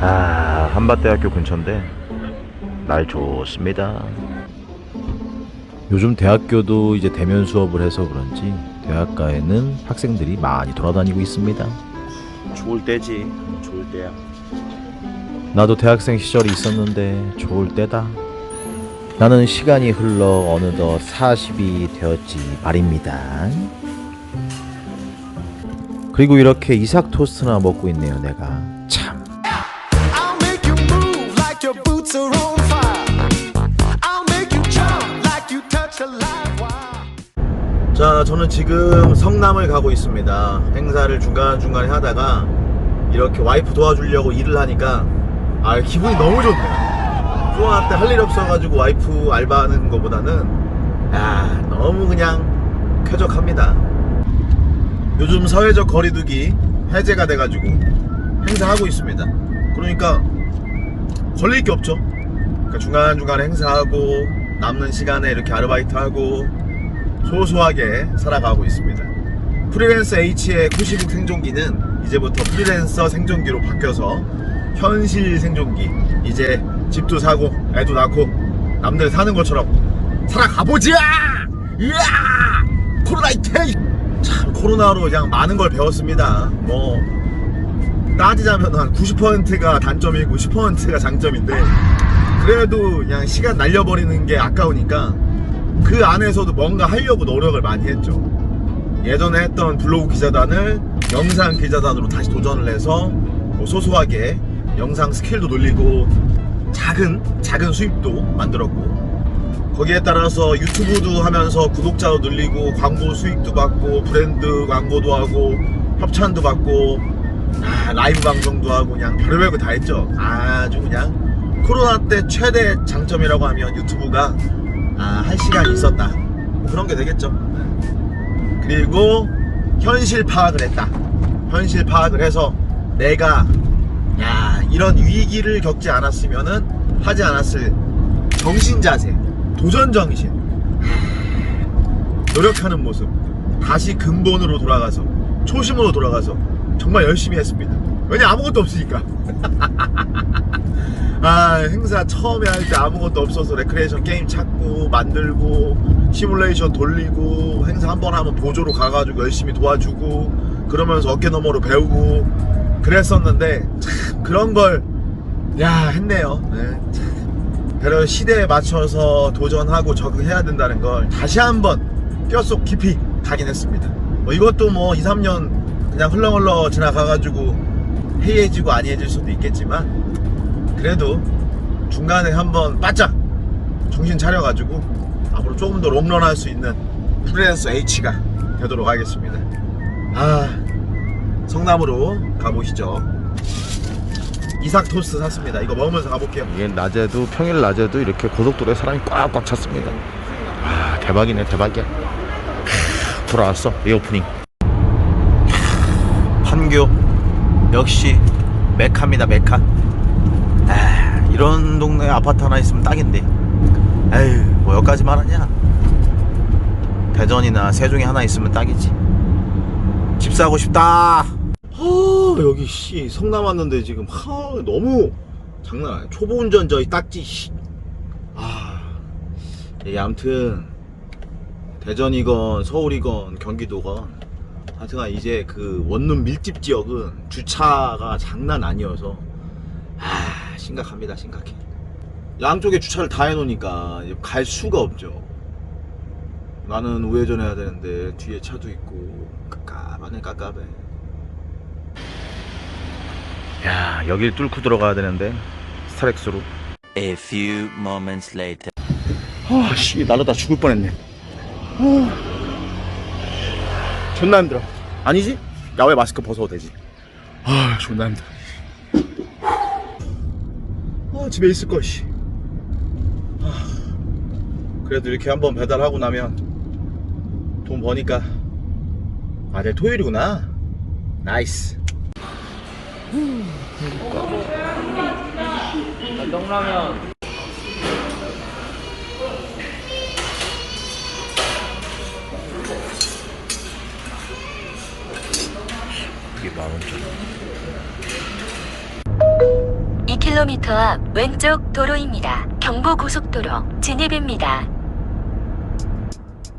아, 한밭대학교 근처인데 날 좋습니다. 요즘 대학교도 이제 대면 수업을 해서 그런지 대학가에는 학생들이 많이 돌아다니고 있습니다. 좋을 때지 좋을 때야 나도 대학생 시절이 있었는데 좋을 때다. 나는 시간이 흘러 어느덧 40이 되었지 말입니다. 그리고 이렇게 이삭 토스트나 먹고 있네요, 내가. 자 저는 지금 성남을 가고 있습니다. 행사를 중간중간에 하다가 이렇게 와이프 도와주려고 일을 하니까 아 기분이 너무 좋네요. 코로나 때 할 일 없어가지고 와이프 알바하는 것보다는 야 너무 그냥 쾌적합니다. 요즘 사회적 거리두기 해제가 돼가지고 행사하고 있습니다. 그러니까 걸릴 게 없죠. 그러니까 중간중간에 행사하고 남는 시간에 이렇게 아르바이트하고 소소하게 살아가고 있습니다. 프리랜서 H의 95 생존기는 이제부터 프리랜서 생존기로 바뀌어서 현실 생존기. 이제 집도 사고 애도 낳고 남들 사는 것처럼 살아가보자! 으아! 코로나 이태! 참 코로나로 그냥 많은 걸 배웠습니다. 뭐 따지자면 한 90%가 단점이고 10%가 장점인데 그래도 그냥 시간 날려버리는 게 아까우니까 그 안에서도 뭔가 하려고 노력을 많이 했죠. 예전에 했던 블로그 기자단을 영상 기자단으로 다시 도전을 해서 뭐 소소하게 영상 스킬도 늘리고 작은 작은 수입도 만들었고 거기에 따라서 유튜브도 하면서 구독자도 늘리고 광고 수익도 받고 브랜드 광고도 하고 협찬도 받고 아, 라이브 방송도 하고 그냥 별의별 거 다 했죠. 아주 그냥 코로나 때 최대 장점이라고 하면 유튜브가 아, 한 시간 있었다. 뭐 그런 게 되겠죠. 그리고 현실 파악을 했다. 현실 파악을 해서 내가 야 이런 위기를 겪지 않았으면은 하지 않았을 정신 자세, 도전 정신, 노력하는 모습, 다시 근본으로 돌아가서 초심으로 돌아가서 정말 열심히 했습니다. 왜냐 아무것도 없으니까. 아 행사 처음에 할 때 아무것도 없어서 레크레이션 게임 찾고 만들고 시뮬레이션 돌리고 행사 한 번 하면 보조로 가가지고 열심히 도와주고 그러면서 어깨 너머로 배우고 그랬었는데 참 그런 걸 야 했네요 네, 참. 그런 시대에 맞춰서 도전하고 적응해야 된다는 걸 다시 한번 뼛속 깊이 가긴 했습니다 뭐 이것도 뭐 2, 3년 그냥 흘렁흘렁 지나가가지고 해이해지고 아니해질 수도 있겠지만 그래도 중간에 한번 바짝 정신 차려가지고 앞으로 조금 더 롱런 할 수 있는 프리랜서 H가 되도록 하겠습니다. 아, 성남으로 가보시죠. 이삭 토스트 샀습니다. 이거 먹으면서 가볼게요. 이게 낮에도 평일 낮에도 이렇게 고속도로에 사람이 꽉꽉 찼습니다. 아 대박이네 대박이야. 크, 돌아왔어 리오프닝. 판교 역시 메카입니다 메카. 아, 이런 동네 아파트 하나 있으면 딱인데. 에휴 뭐 여기까지만 하냐. 대전이나 세종에 하나 있으면 딱이지. 집 사고 싶다. 아, 여기 씨 성남 왔는데 지금 하, 너무 장난 아니야. 초보 운전 저희 딱지 씨. 아, 이게 아무튼 대전이건 서울이건 경기도건 하여튼간 이제 그 원룸 밀집 지역은 주차가 장난 아니어서 아 심각합니다 심각해. 양쪽에 주차를 다 해놓으니까 갈 수가 없죠. 나는 우회전 해야 되는데 뒤에 차도 있고 깝깝하네 깝깝해 야 여길 뚫고 들어가야 되는데 스타렉스로. A few moments later. 아씨 나르다 죽을 뻔했네. 아, 존나 힘들어. 아니지? 야외 마스크 벗어도 되지. 아 존나 힘들어 아 집에 있을 것이. 아, 그래도 이렇게 한번 배달하고 나면 돈 버니까 아 내일 토요일이구나. 나이스. 이게 만 원짜리. 5km 앞 왼쪽 도로입니다. 경부고속도로 진입입니다.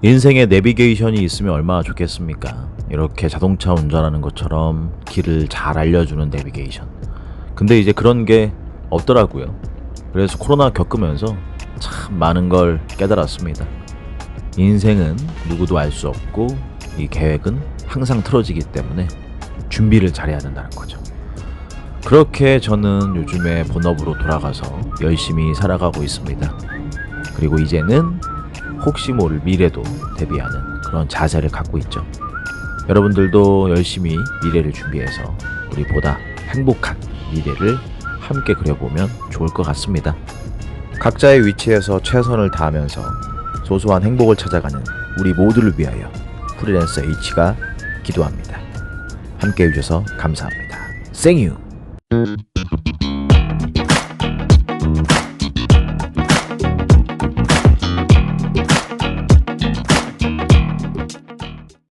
인생에 내비게이션이 있으면 얼마나 좋겠습니까? 이렇게 자동차 운전하는 것처럼 길을 잘 알려주는 내비게이션. 근데 이제 그런 게 없더라고요. 그래서 코로나 겪으면서 참 많은 걸 깨달았습니다. 인생은 누구도 알 수 없고 이 계획은 항상 틀어지기 때문에 준비를 잘해야 된다는 거죠. 그렇게 저는 요즘에 본업으로 돌아가서 열심히 살아가고 있습니다. 그리고 이제는 혹시 모를 미래도 대비하는 그런 자세를 갖고 있죠. 여러분들도 열심히 미래를 준비해서 우리 보다 행복한 미래를 함께 그려보면 좋을 것 같습니다. 각자의 위치에서 최선을 다하면서 소소한 행복을 찾아가는 우리 모두를 위하여 프리랜서 H가 기도합니다. 함께 해주셔서 감사합니다. 생유! Mm-hmm.